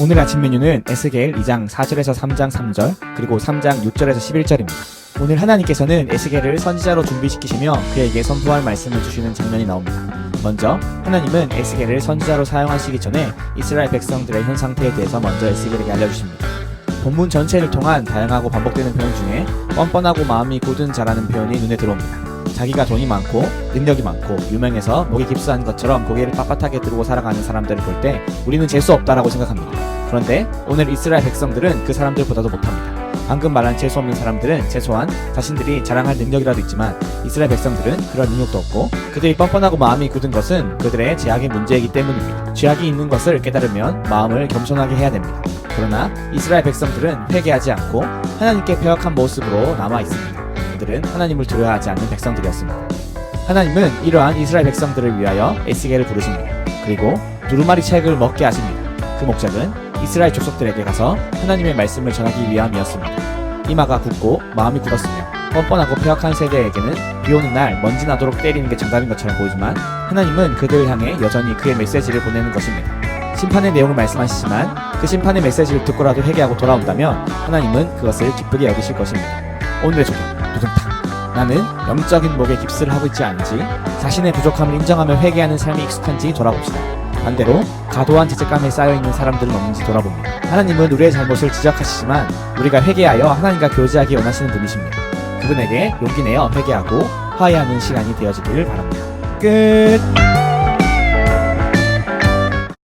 오늘 아침 메뉴는 에스겔 2장 4절에서 3장 3절 그리고 3장 6절에서 11절입니다. 오늘 하나님께서는 에스겔을 선지자로 준비시키시며 그에게 선포할 말씀을 주시는 장면이 나옵니다. 먼저 하나님은 에스겔을 선지자로 사용하시기 전에 이스라엘 백성들의 현 상태에 대해서 먼저 에스겔에게 알려주십니다. 본문 전체를 통한 다양하고 반복되는 표현 중에 뻔뻔하고 마음이 굳은 자라는 표현이 눈에 들어옵니다. 자기가 돈이 많고 능력이 많고 유명해서 목이 깊수한 것처럼 고개를 빳빳하게 들고 살아가는 사람들을 볼 때 우리는 재수 없다라고 생각합니다. 그런데 오늘 이스라엘 백성들은 그 사람들보다도 못합니다. 방금 말한 재수 없는 사람들은 최소한 자신들이 자랑할 능력이라도 있지만 이스라엘 백성들은 그런 능력도 없고 그들이 뻔뻔하고 마음이 굳은 것은 그들의 죄악의 문제이기 때문입니다. 죄악이 있는 것을 깨달으면 마음을 겸손하게 해야 됩니다. 그러나 이스라엘 백성들은 회개하지 않고 하나님께 배역한 모습으로 남아 있습니다. 그들은 하나님을 두려워하지 않는 백성들이었습니다. 하나님은 이러한 이스라엘 백성들을 위하여 에스겔을 부르십니다. 그리고 두루마리 책을 먹게 하십니다. 그 목적은 이스라엘 족속들에게 가서 하나님의 말씀을 전하기 위함이었습니다. 이마가 굳고 마음이 굳었으며 뻔뻔하고 폐역한 세대에게는 비 오는 날 먼지 나도록 때리는 게 정답인 것처럼 보이지만 하나님은 그들을 향해 여전히 그의 메시지를 보내는 것입니다. 심판의 내용을 말씀하시지만 그 심판의 메시지를 듣고라도 회개하고 돌아온다면 하나님은 그것을 기쁘게 여기실 것입니다. 오늘의 조금 두둥탁 나는 영적인 목에 깁스를 하고 있지 않은지 자신의 부족함을 인정하며 회개하는 삶이 익숙한지 돌아봅시다. 반대로 과도한 죄책감에 쌓여있는 사람들은 없는지 돌아봅니다. 하나님은 우리의 잘못을 지적하시지만 우리가 회개하여 하나님과 교제하기 원하시는 분이십니다. 그분에게 용기 내어 회개하고 화해하는 시간이 되어지기를 바랍니다. 끝!